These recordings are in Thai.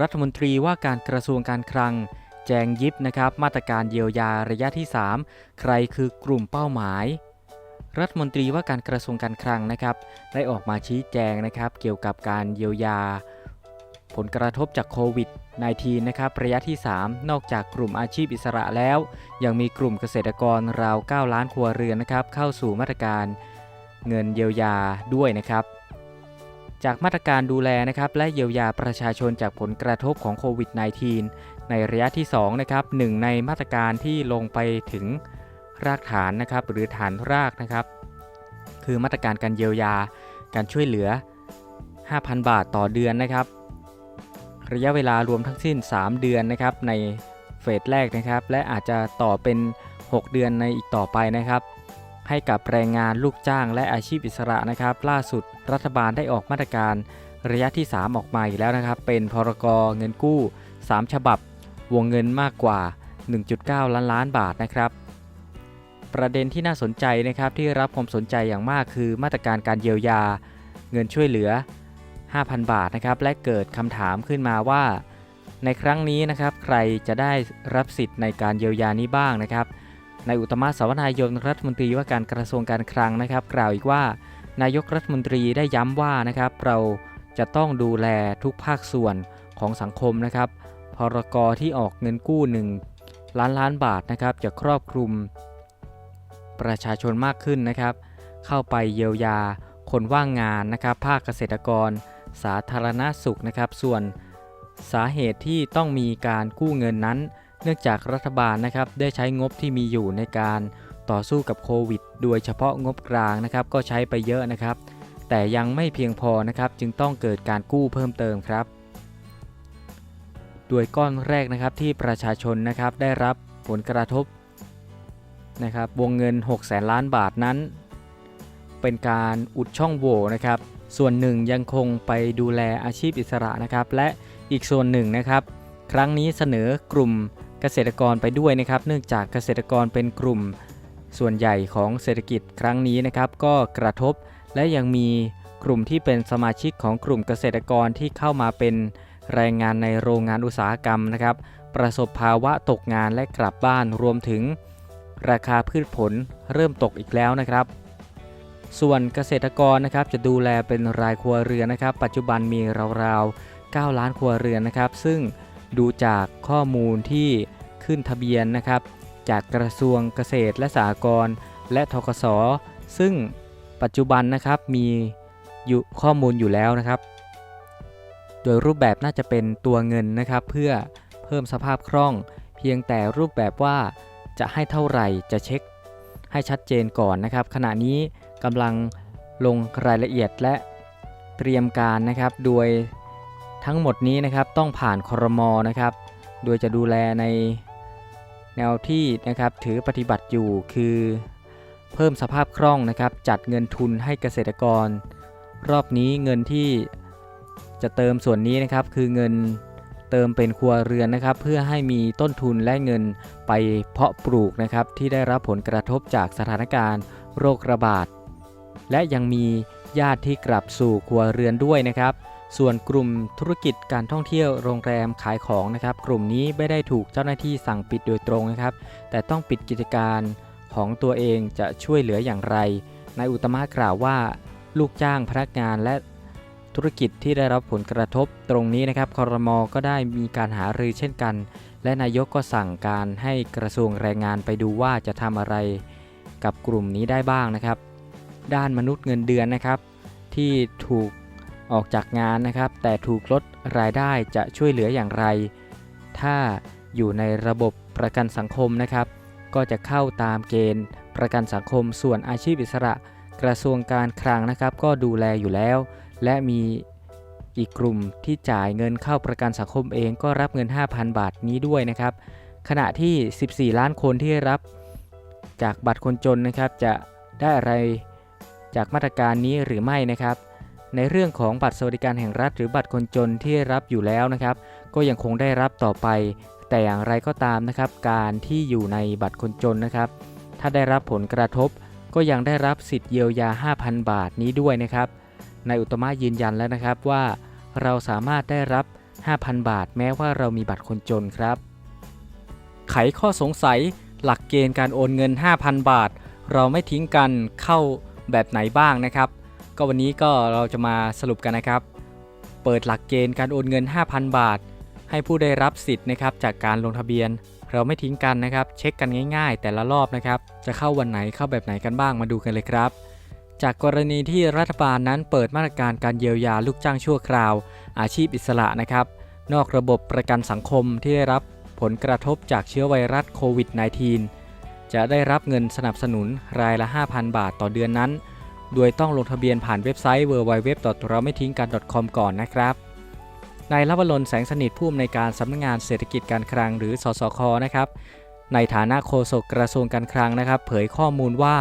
รัฐมนตรีว่าการกระทรวงการคลัง แจงยิบนะครับ มาตรการเยียวยาระยะที่ 3 ใครคือกลุ่มเป้าหมาย รัฐมนตรีว่าการกระทรวงการคลังนะครับ ได้ออกมาชี้แจงนะครับ เกี่ยวกับการเยียวยา ผลกระทบจากโควิด -19 นะครับระยะที่ 3 นอกจากกลุ่มอาชีพอิสระแล้ว ยังมีกลุ่มเกษตรกรราว 9 ล้านครัวเรือนนะครับ เข้าสู่มาตรการเงินเยียวยาด้วยนะครับ จากมาตรการดูแลนะครับและเยียวยาประชาชนจากผลกระทบของโควิด -19 ในระยะที่2นะครับหนึ่งในมาตรการที่ลงไปถึงรากฐานนะครับหรือฐานรากนะครับ คือมาตรการการเยียวยาการช่วยเหลือ 5,000 บาทต่อเดือนนะครับ ระยะเวลารวมทั้งสิ้น 3 เดือนนะครับในเฟสแรกนะครับ และอาจจะต่อเป็น 6 เดือนในอีกต่อไปนะครับ ให้กับแรงงานลูกจ้างและอาชีพอิสระนะครับ ล่าสุดรัฐบาลได้ออกมาตรการระยะที่ 3 ออกมาอีกแล้วนะครับ เป็นพรกเงินกู้ 3 ฉบับ วงเงินมากกว่า 1.9 ล้านล้านบาทนะครับ ประเด็นที่น่าสนใจนะครับที่รับความสนใจอย่างมากคือมาตรการการเยียวยา เงินช่วยเหลือ 5,000 บาทนะครับและเกิดคำถามขึ้นมาว่า ในครั้งนี้นะครับใครจะได้รับสิทธิ์ในการเยียวยานี้บ้างนะครับ นายอุตมะสาวนายนรัฐมนตรีว่าการกระทรวงการคลังนะครับ กล่าวอีกว่านายกรัฐมนตรีได้ย้ำว่านะครับ เราจะต้องดูแลทุกภาคส่วนของสังคมนะครับพรกที่ออกเงินกู้ 1 ล้านล้านบาทนะครับ จะครอบคลุมประชาชนมากขึ้นนะครับ เข้าไปเยียวยาคนว่างงานนะครับ ภาคเกษตรกร สาธารณสุขนะครับ ส่วนสาเหตุที่ต้องมีการกู้เงินนั้น เนื่องจากรัฐบาลนะครับได้ใช้งบที่มีอยู่ในการต่อสู้กับโควิด โดยเฉพาะงบกลางนะครับก็ใช้ไปเยอะนะครับ แต่ยังไม่เพียงพอนะครับจึงต้องเกิดการกู้เพิ่มเติมครับ โดยก้อนแรกนะครับที่ประชาชนนะครับได้รับผลกระทบนะครับวงเงิน 6 แสนล้านบาทนั้น เป็นการอุดช่องโหว่นะครับ ส่วนหนึ่งยังคงไปดูแลอาชีพอิสระนะครับ และอีกส่วนหนึ่งนะครับ ครั้งนี้เสนอกลุ่ม เกษตรกรไปด้วยนะครับ เนื่องจากเกษตรกรเป็นกลุ่มส่วนใหญ่ของเศรษฐกิจครั้งนี้นะครับ ก็กระทบและยังมีกลุ่มที่เป็นสมาชิกของกลุ่มเกษตรกรที่เข้ามาเป็นแรงงานในโรงงานอุตสาหกรรมนะครับ ประสบภาวะตกงานและกลับบ้านรวมถึง ราคาพืชผลเริ่มตกอีกแล้วนะครับ ส่วนเกษตรกรนะครับจะดูแลเป็นรายครัวเรือนนะครับ ปัจจุบันมีราวๆ9ล้านครัวเรือนนะครับ ซึ่ง ดูจากข้อมูลที่ขึ้นทะเบียนนะครับ จากกระทรวงเกษตรและสหกรณ์และทกสซึ่งปัจจุบันนะครับมีอยู่ข้อมูลอยู่แล้วนะครับ โดยรูปแบบน่าจะเป็นตัวเงินนะครับ เพื่อเพิ่มสภาพคล่อง เพียงแต่รูปแบบว่าจะให้เท่าไหร่จะเช็ค ให้ชัดเจนก่อนนะครับ ขณะนี้กำลังลงรายละเอียดและเตรียมการนะครับ โดย ทั้งหมดนี้นะครับต้องผ่านครมนะครับ โดยจะดูแลในแนวที่นะครับถือปฏิบัติอยู่คือ เพิ่มสภาพคล่องนะครับ จัดเงินทุนให้เกษตรกร รอบนี้เงินที่จะเติมส่วนนี้นะครับ คือเงินเติมเป็นครัวเรือนนะครับ เพื่อให้มีต้นทุนและเงินไปเพาะปลูกนะครับ ที่ได้รับผลกระทบจากสถานการณ์ โรคระบาดและยังมีญาติที่กลับสู่ครัวเรือนด้วยนะครับ ส่วนกลุ่มธุรกิจการท่องเที่ยวโรงแรมขายของนะครับ กลุ่มนี้ไม่ได้ถูกเจ้าหน้าที่สั่งปิดโดยตรงนะครับ แต่ต้องปิดกิจการของตัวเองจะช่วยเหลืออย่างไรนายอุตมะกล่าวว่า ลูกจ้างพนักงานและธุรกิจที่ได้รับผลกระทบตรงนี้นะครับคอรมอก็ได้มีการหารือเช่นกัน และนายกก็สั่งการให้กระทรวงแรงงานไปดูว่าจะทำอะไร กับกลุ่มนี้ได้บ้างนะครับ ด้านมนุษย์เงินเดือนนะครับ ที่ถูก ออกจากงานนะครับ แต่ถูกลดรายได้จะช่วยเหลืออย่างไร ถ้าอยู่ในระบบประกันสังคมนะครับ ก็จะเข้าตามเกณฑ์ประกันสังคมส่วนอาชีพอิสระ กระทรวงการคลังนะครับ ก็ดูแลอยู่แล้ว และมีอีกกลุ่มที่จ่ายเงินเข้าประกันสังคมเองก็รับเงิน 5,000 บาทนี้ด้วยนะครับ ขณะที่ 14 ล้านคนที่รับจากบัตรคนจนนะครับจะได้อะไรจากมาตรการนี้หรือไม่นะครับ ในเรื่องของบัตรสวัสดิการแห่งรัฐ หรือบัตรคนจนที่รับอยู่แล้วนะครับ ก็ยังคงได้รับต่อไป แต่อย่างไรก็ตามนะครับ การที่อยู่ในบัตรคนจนนะครับ ถ้าได้รับผลกระทบ ก็ยังได้รับสิทธิ์เยียวยา 5,000 บาทนี้ด้วยนะครับนายอุตตมะยืนยันแล้วนะครับว่า เราสามารถได้รับ 5,000 บาท แม้ว่าเรามีบัตรคนจนครับ ไขข้อสงสัยหลักเกณฑ์การโอนเงิน 5,000 บาท เราไม่ทิ้งกันเข้าแบบไหนบ้างนะครับ ก็วันนี้ก็เราจะมาสรุปกันนะครับ เปิดหลักเกณฑ์การโอนเงิน 5,000 บาท ให้ผู้ได้รับสิทธิ์นะครับจากการลงทะเบียน เราไม่ทิ้งกันนะครับ เช็คกันง่าย ๆ แต่ละรอบนะครับ จะเข้าวันไหนเข้าแบบไหนกันบ้างมาดูกันเลยครับ จากกรณีที่รัฐบาลนั้นเปิดมาตรการการเยียวยาลูกจ้างชั่วคราว อาชีพอิสระนะครับ นอกระบบประกันสังคมที่ได้รับผลกระทบจากเชื้อไวรัสโควิด -19 จะได้รับเงินสนับสนุนรายละ 5,000 บาทต่อเดือนนั้น โดยต้องลงทะเบียนผ่านเว็บไซต์ www. เราไม่ทิ้งกัน .com ก่อนนะครับนายลวรนแสงสนิทผู้อำนวยการสำนักงานเศรษฐกิจการคลังหรือสสคนะครับในฐานะโฆษกกระทรวงการคลังนะครับ เผยข้อมูลว่า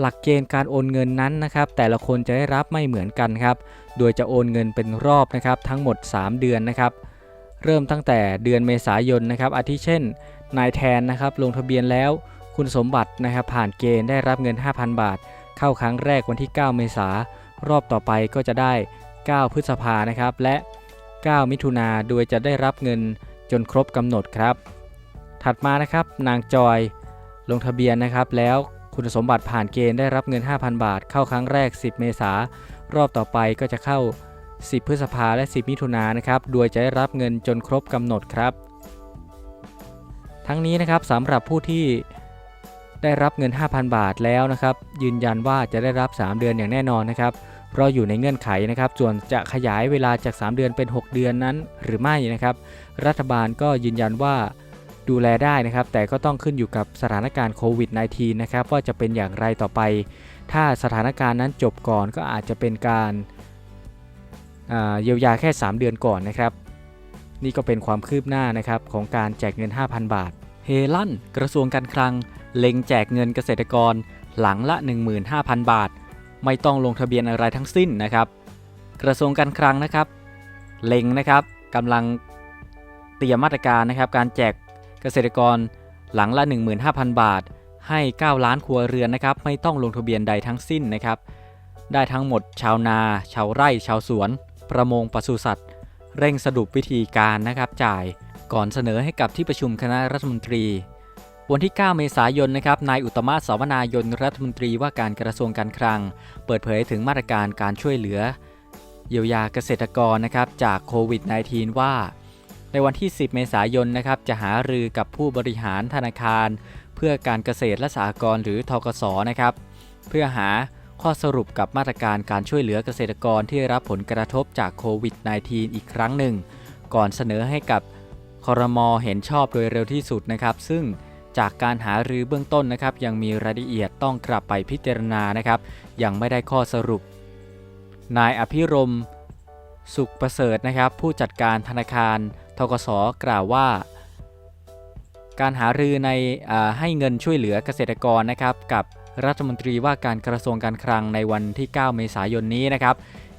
หลักเกณฑ์การโอนเงินนั้นนะครับ แต่ละคนจะได้รับไม่เหมือนกันครับ โดยจะโอนเงินเป็นรอบนะครับ ทั้งหมด 3 เดือนนะครับ เริ่มตั้งแต่เดือนเมษายนนะครับ อาทิเช่น นายแทนนะครับ ลงทะเบียนแล้ว คุณสมบัตินะครับ ผ่านเกณฑ์ได้รับเงิน 5,000 บาท เข้าครั้งแรกวันที่ 9 เมษารอบต่อไปก็จะได้ 9 พฤษภานะครับ และ 9 มิถุนาโดยจะได้รับเงินจนครบกำหนดครับ ถัดมานะครับนางจอยลงทะเบียนนะครับ แล้วคุณสมบัติผ่านเกณฑ์ได้รับเงิน 5,000 บาท เข้าครั้งแรก 10 เมษารอบต่อไปก็จะเข้า 10 พฤษภาและ 10 มิถุนายนนะครับ โดยจะได้รับเงินจนครบกำหนดครับ ทั้งนี้นะครับสำหรับผู้ที่ ได้รับเงิน 5,000 บาทแล้วนะครับ ยืนยันว่าจะได้รับ 3 เดือนอย่างแน่นอนนะครับเพราะอยู่ในเงื่อนไขนะครับ ส่วนจะขยายเวลาจาก 3 เดือนเป็น 6 เดือนนั้นหรือไม่นะครับ รัฐบาลก็ยืนยันว่าดูแลได้นะครับ แต่ก็ต้องขึ้นอยู่กับสถานการณ์โควิด -19 นะครับ ว่าจะเป็นอย่างไรต่อไป ถ้าสถานการณ์นั้นจบก่อนก็อาจจะเป็นการเยียวยาแค่ 3 เดือนก่อนนะครับ นี่ก็เป็นความคืบหน้านะครับของการแจกเงิน 5,000 บาท เฮลั่น กระทรวงการคลัง เล็งแจกเงินเกษตรกรหลังละ 15,000 บาท ไม่ต้องลงทะเบียนอะไรทั้งสิ้นนะครับ กระทรวงการคลังนะครับ เล็งนะครับกำลังเตรียมมาตรการนะครับ การแจกเกษตรกรหลังละ 15,000 บาท ให้ 9 ล้านครัวเรือนนะครับ ไม่ต้องลงทะเบียนใดทั้งสิ้นนะครับ ได้ทั้งหมดชาวนา ชาวไร่ ชาวสวน ประมงปศุสัตว์ เร่งสรุปวิธีการนะครับจ่ายก่อนเสนอให้กับที่ประชุมคณะรัฐมนตรี วันที่ 9 เมษายนนะครับนายอุตมะสาวนายนรัฐมนตรีว่าการกระทรวงการคลัง เปิดเผยถึงมาตรการการช่วยเหลือ เยียวยาเกษตรกรนะครับจากโควิด -19 ว่า ในวันที่ 10 เมษายนนะครับจะหารือกับผู้บริหารธนาคาร เพื่อการเกษตรและสหกรณ์หรือทกสนะครับ เพื่อหาข้อสรุปกับมาตรการการช่วยเหลือเกษตรกรที่รับผลกระทบจากโควิด -19 อีกครั้งหนึ่ง ก่อนเสนอให้กับคอรมอเห็นชอบโดยเร็วที่สุดนะครับ ซึ่ง จากการหารือเบื้องต้นนะครับ ยังมีรายละเอียดต้องกลับไปพิจารณานะครับ ยังไม่ได้ข้อสรุป นายอภิรมสุขประเสริฐนะครับ ผู้จัดการธนาคารทกสกล่าวว่า การหารือในอให้เงินช่วยเหลือเกษตรกรนะครับ กับรัฐมนตรีว่าการกระทรวงการคลังในวันที่ 9 เมษายนนี้นะครับ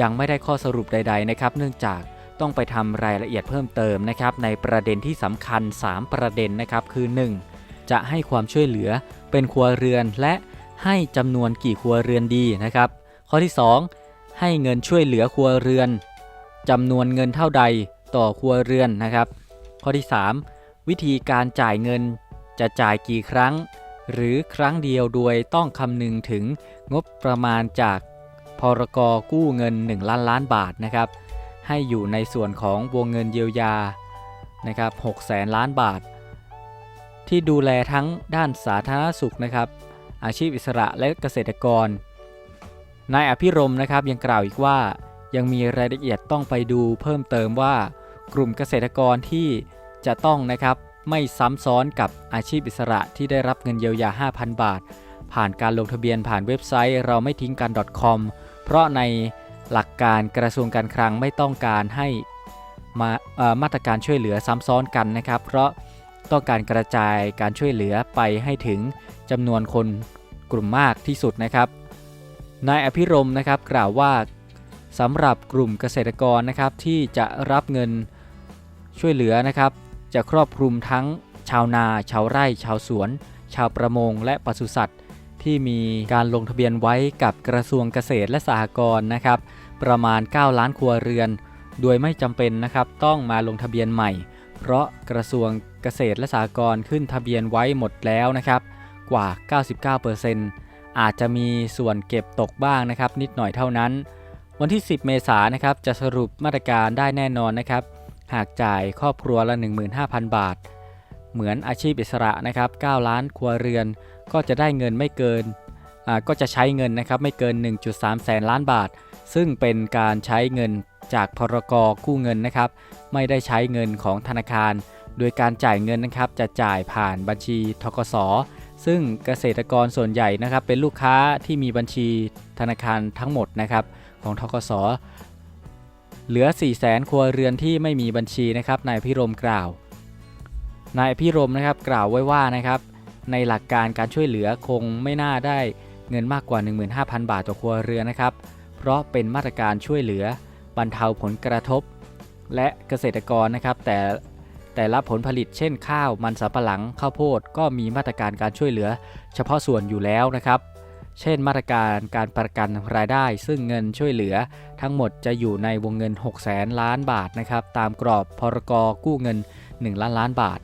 ยังไม่ได้ข้อสรุปใด ๆ นะครับ เนื่องจากต้องไปทำรายละเอียดเพิ่มเติมนะครับ ในประเด็นที่สำคัญ 3 ประเด็นนะครับคือ 1. จะให้ความช่วยเหลือเป็นครัวเรือนและให้จำนวนกี่ครัวเรือนดีนะครับ ข้อที่ 2 ให้เงินช่วยเหลือครัวเรือนจำนวนเงินเท่าใดต่อครัวเรือนนะครับ ข้อที่ 3 วิธีการจ่ายเงินจะจ่ายกี่ครั้ง หรือครั้งเดียวโดยต้องคำนึงถึงงบประมาณจากพรกกู้เงิน 1 ล้านล้านบาทนะครับ ให้อยู่ในส่วนของวงเงินเยียวยานะครับ6แสนล้านบาท ที่ดูแลทั้งด้านสาธารณสุขนะครับ อาชีพอิสระและเกษตรกร นายอภิรมนะครับยังกล่าวอีกว่า ยังมีรายละเอียดต้องไปดูเพิ่มเติมว่ากลุ่มเกษตรกรที่จะต้องนะครับไม่ซ้ำซ้อนกับอาชีพอิสระที่ได้รับเงินเยียวยา 5,000 บาท ผ่านการลงทะเบียนผ่านเว็บไซต์เราไม่ทิ้งกัน .com เพราะในหลักการกระทรวงการคลังไม่ต้องการให้มามาตรการช่วยเหลือซ้ำซ้อนกันนะครับ เพราะ ต้องการกระจายการช่วยเหลือไปให้ถึงจำนวนคนกลุ่มมากที่สุดนะครับ นายอภิรมนะครับกล่าวว่าสำหรับกลุ่มเกษตรกรนะครับที่จะรับเงินช่วยเหลือนะครับ จะครอบคลุมทั้งชาวนา ชาวไร่ ชาวสวน ชาวประมง และปศุสัตว์ ที่มีการลงทะเบียนไว้กับกระทรวงเกษตรและสหกรณ์นะครับ ประมาณ 9 ล้านครัวเรือน โดยไม่จำเป็นนะครับต้องมาลงทะเบียนใหม่ เพราะกระทรวง เกษตรและสหกรณ์ขึ้นทะเบียนไว้หมดแล้วนะครับ กว่า 99%อาจจะมีส่วนเก็บตกบ้างนะครับ นิดหน่อยเท่านั้น วันที่ 10 เมษายนนะครับจะสรุปมาตรการได้แน่นอนนะครับ หากจ่ายครอบครัวละ 15,000 บาท เหมือนอาชีพอิสระนะครับ 9 ล้านครัวเรือน ก็จะได้เงินไม่เกินก็จะใช้เงินนะครับไม่เกิน 1.3 แสนล้านบาท ซึ่งเป็นการใช้เงินจากพรกกู้เงินนะครับ ไม่ได้ใช้เงินของธนาคาร โดยการจ่ายเงินนะครับจะจ่ายผ่านบัญชีทกสซึ่งเกษตรกรส่วนใหญ่นะครับเป็นลูกค้าที่มีบัญชีธนาคารทั้งหมดนะครับของทกสเหลือ 4 0 0แสนครัวเรือนที่ไม่มีบัญชีนะครับนายพิรมกล่าวนายพิรมนะครับกล่าวไว้ว่านะครับในหลักการการช่วยเหลือคงไม่น่าได้เงินมากกว่า 15,000 บาทต่อครัวเรือนนะครับ เพราะเป็นมาตรการช่วยเหลือบรรเทาผลกระทบ และเกษตรกรนะครับแต่ แต่ละผลผลิตเช่นข้าวมันสำปะหลังข้าวโพดก็มีมาตรการการช่วยเหลือ เฉพาะส่วนอยู่แล้วนะครับ เช่นมาตรการการประกันรายได้ ซึ่งเงินช่วยเหลือ ทั้งหมดจะอยู่ในวงเงิน 6 0แสนล้านบาทนะครับตามกรอบพรกกู้เงิน 1 ล้านล้านบาท